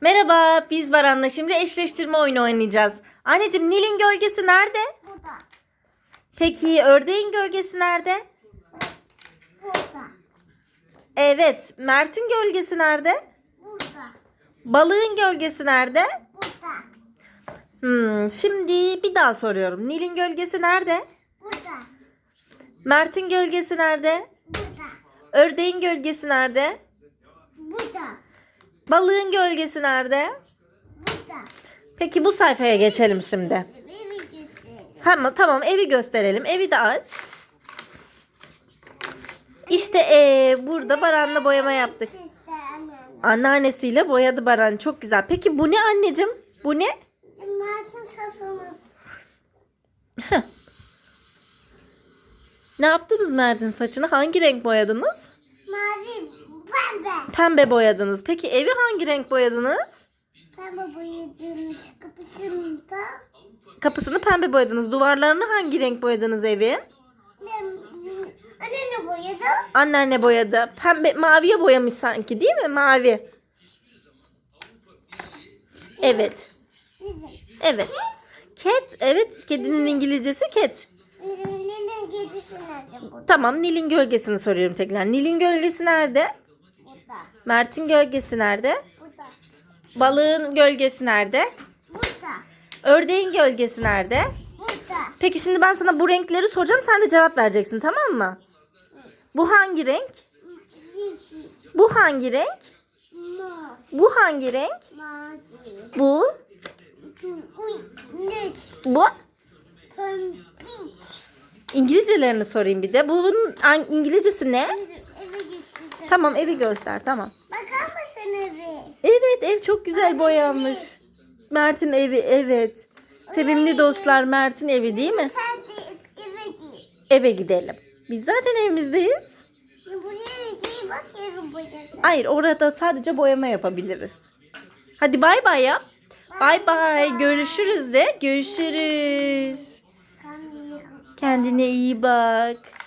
Merhaba, biz Baran'la şimdi eşleştirme oyunu oynayacağız. Anneciğim Nil'in gölgesi nerede? Burada. Peki ördeğin gölgesi nerede? Burada. Evet, Mert'in gölgesi nerede? Burada. Balığın gölgesi nerede? Burada. Hmm, şimdi bir daha soruyorum. Nil'in gölgesi nerede? Burada. Mert'in gölgesi nerede? Burada. Ördeğin gölgesi nerede? Burada. Balığın gölgesi nerede? Burada. Peki bu sayfaya geçelim şimdi. Beni gösterin. Tamam, tamam evi gösterelim. Evi de aç. İşte ee, burada Baran'la boyama yaptık. Anneannesiyle boyadı Baran. Çok güzel. Peki bu ne anneciğim? Bu ne? Cumartesi sasını. Ne yaptınız Mert'in saçını? Hangi renk boyadınız? Mavi. Pembe. Pembe boyadınız. Peki evi hangi renk boyadınız? Pembe boyadığımız kapısında. Kapısını pembe boyadınız. Duvarlarını hangi renk boyadınız evin? Anne ne boyadı? Anneanne boyadı. Pembe, maviye boyamış sanki değil mi? Mavi. Evet. Bizim. Evet. Cat. Evet. Kedinin İngilizcesi cat. Bizim Lil'in kedisi nerede? Tamam. Nil'in gölgesini soruyorum tekrar. Nil'in gölgesi nerede? Burada. Mert'in gölgesi nerede? Burada. Balığın gölgesi nerede? Burada. Ördeğin gölgesi nerede? Burada. Peki şimdi ben sana bu renkleri soracağım. Sen de cevap vereceksin tamam mı? Bu hangi renk? Yeşil. Bu hangi renk? Mor. Bu hangi renk? Mavi. Bu. Neş. Bu. Pembik. İngilizcelerini sorayım bir de. Bunun İngilizcesi ne? Tamam evi göster tamam. Bakar mısın eve? Evet ev çok güzel boyanmış. Mert'in evi evet. Sevimli dostlar Mert'in evi değil mi? Sen de eve git. Eve gidelim. Biz zaten evimizdeyiz. Buraya git bak evi boyasın. Hayır orada sadece boyama yapabiliriz. Hadi bay bay yap. Bay bay. Görüşürüz de. Görüşürüz. Kendine iyi bak.